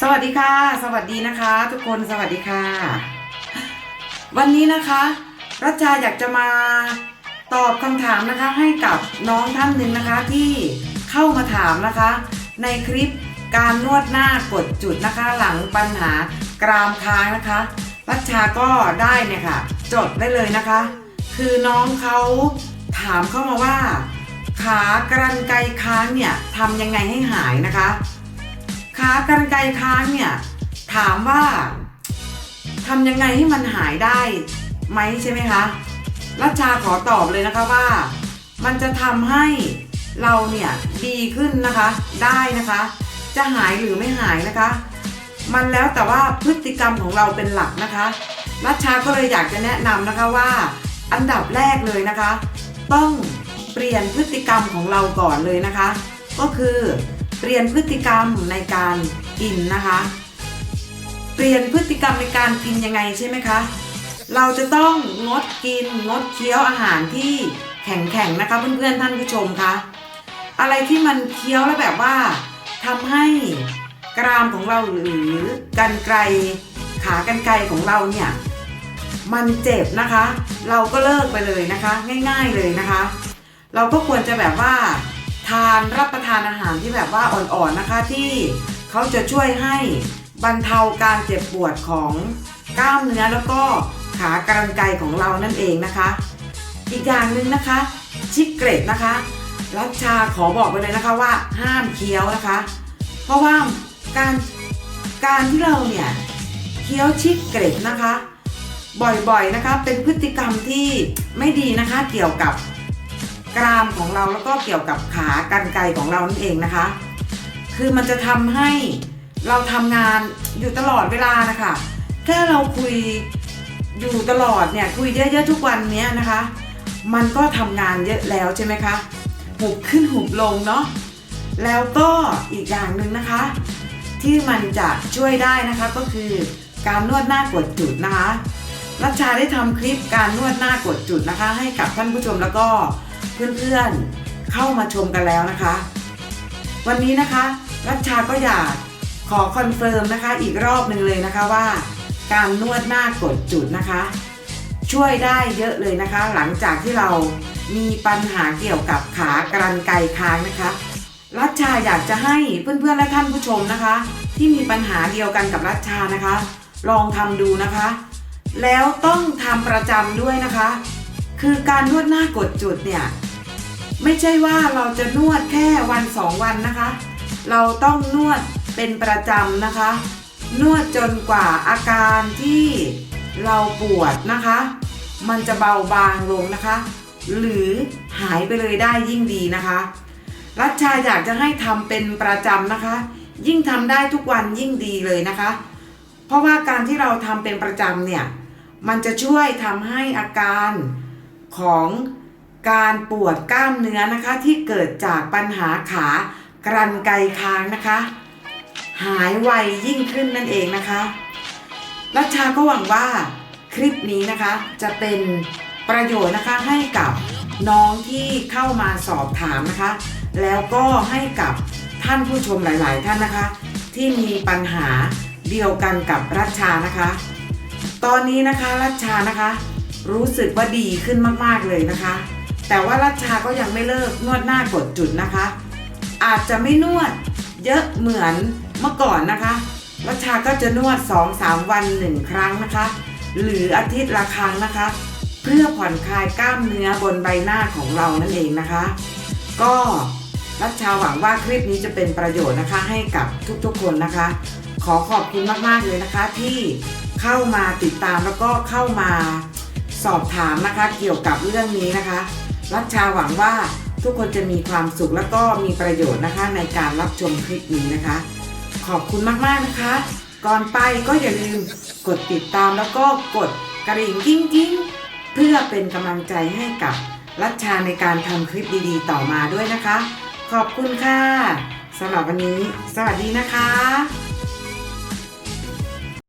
สวัสดีค่ะ สวัสดีนะคะ ทุกคนสวัสดีค่ะ วันนี้นะคะรัชชาอยากจะมาตอบคำถามนะคะให้กับน้องท่านหนึ่งนะคะที่เข้ามาถามนะคะ ในคลิปการนวดหน้ากดจุดนะคะ หลังปัญหากรามค้างนะคะรัชชาก็ได้เนี่ยค่ะ จดได้เลยนะคะ คือน้องเขาถามเข้ามาว่า ขากรรไกรค้างเนี่ยทำยังไงให้หายนะคะ ขากรรไกรค้างเนี่ย ถามว่าทำยังไงให้มันหายได้ไหมใช่ไหมคะรัชชาขอตอบเลยนะคะว่า มันจะทำให้เราเนี่ยดีขึ้นนะคะได้นะคะ จะหายหรือไม่หายนะคะ มันแล้วแต่ว่าพฤติกรรมของเราเป็นหลักนะคะรัชชาก็เลยอยากจะแนะนำนะคะว่า อันดับแรกเลยนะคะ ต้องเปลี่ยนพฤติกรรมของเราก่อนเลยนะคะ ก็คือ เปลี่ยนพฤติกรรมในการกินนะคะเปลี่ยนพฤติกรรมในการกินยังไงใช่ไหมคะ เราจะต้องงดกินงดเคี้ยวอาหารที่แข็งๆนะคะเพื่อนๆท่านผู้ชมคะอะไรที่มันเคี้ยวแล้วแบบว่าทำให้กรามของเราหรือกันไกรขากรรไกรของเราเนี่ยมันเจ็บนะคะ เราก็เลิกไปเลยนะคะ ง่าย ๆเลยนะคะ เราก็ควรจะแบบว่า ทานรับประทานอาหารที่แบบว่าอ่อนๆนะคะที่เขาจะช่วยให้บรรเทาการเจ็บปวดของกล้ามเนื้อแล้วก็ขากรรไกรของเรานั่นเองนะคะ อีกอย่างหนึ่งนะคะ ชิกเกรดนะคะรัชชาขอบอกไปเลยนะคะว่าห้ามเคี้ยวนะคะ เพราะว่าการการที่เราเนี่ยเคี้ยวชิกเกรดนะคะ บ่อยๆนะคะเป็นพฤติกรรมที่ไม่ดีนะคะเกี่ยวกับ กรามของเราแล้วก็เกี่ยวกับขากรรไกรของเรานั่นเองนะคะ คือมันจะทำให้เราทำงานอยู่ตลอดเวลานะคะแค่เราคุยอยู่ตลอดเนี่ยคุยเยอะๆทุกวันเนี้ยนะคะ มันก็ทำงานเยอะแล้วใช่ไหมคะหุบขึ้นหุบลงเนาะแล้วก็อีกอย่างหนึ่งนะคะ ที่มันจะช่วยได้นะคะก็คือการนวดหน้ากดจุดนะคะรัชชาได้ทำคลิปการนวดหน้ากดจุดนะคะ ให้กับท่านผู้ชมแล้วก็ เพื่อนๆเข้ามาชมกันแล้วนะคะ วันนี้นะคะรัชชาก็อยากขอคอนเฟิร์มนะคะอีกรอบหนึ่งเลยนะคะว่า การนวดหน้ากดจุดนะคะ ช่วยได้เยอะเลยนะคะ หลังจากที่เรามีปัญหาเกี่ยวกับขากรรไกรค้างนะคะ รัชชาอยากจะให้เพื่อนๆและท่านผู้ชมนะคะ ที่มีปัญหาเดียวกันกับรัชชานะคะ ลองทำดูนะคะ แล้วต้องทำประจำด้วยนะคะ คือการนวดหน้ากดจุดเนี่ย ไม่ใช่ว่าเราจะนวดแค่วันสองวันนะคะ เราต้องนวดเป็นประจำนะคะ นวดจนกว่าอาการที่เราปวดนะคะ มันจะเบาบางลงนะคะ หรือหายไปเลยได้ยิ่งดีนะคะ รัชชาอยากจะให้ทำเป็นประจำนะคะ ยิ่งทำได้ทุกวันยิ่งดีเลยนะคะ เพราะว่าการที่เราทำเป็นประจำเนี่ย มันจะช่วยทำให้อาการของ การปวดกล้ามเนื้อนะคะที่เกิดจากปัญหาขากรันไกค้างนะคะ หายไวยิ่งขึ้นนั่นเองนะคะรัชชาก็หวังว่าคลิปนี้นะคะจะเป็นประโยชน์นะคะให้กับน้องที่เข้ามาสอบถามนะคะ แล้วก็ให้กับท่านผู้ชมหลาย ๆ ท่านนะคะ ที่มีปัญหาเดียวกันกับรัชชานะคะ ตอนนี้นะคะรัชชานะคะ รู้สึกว่าดีขึ้นมาก ๆ เลยนะคะ แต่ว่ารัชชาก็ยังไม่เลิกนวดหน้ากดจุดนะคะ อาจจะไม่นวดเยอะเหมือนเมื่อก่อนนะคะรัชชาก็จะนวด 2-3 วัน 1 ครั้งนะคะ หรืออาทิตย์ละครั้งนะคะ เพื่อผ่อนคลายกล้ามเนื้อบนใบหน้าของเรานั่นเองนะคะ ก็รัชชาหวังว่าคลิปนี้จะเป็นประโยชน์นะคะให้กับทุกๆคนนะคะ ขอขอบคุณมากๆเลยนะคะ ที่เข้ามาติดตามแล้วก็เข้ามาสอบถามนะคะ เกี่ยวกับเรื่องนี้นะคะ รัชชาหวังว่าทุกคนจะมีความสุขแล้วก็มีประโยชน์นะคะในการรับชมคลิปนี้นะคะ ขอบคุณมากๆนะคะ ก่อนไปก็อย่าลืมกดติดตามแล้วก็กดกระดิ่งกิ้งกิ้งเพื่อเป็นกำลังใจให้กับรัชชาในการทำคลิปดีๆ ต่อมาด้วยนะคะ ขอบคุณค่ะสำหรับวันนี้ สวัสดีนะคะ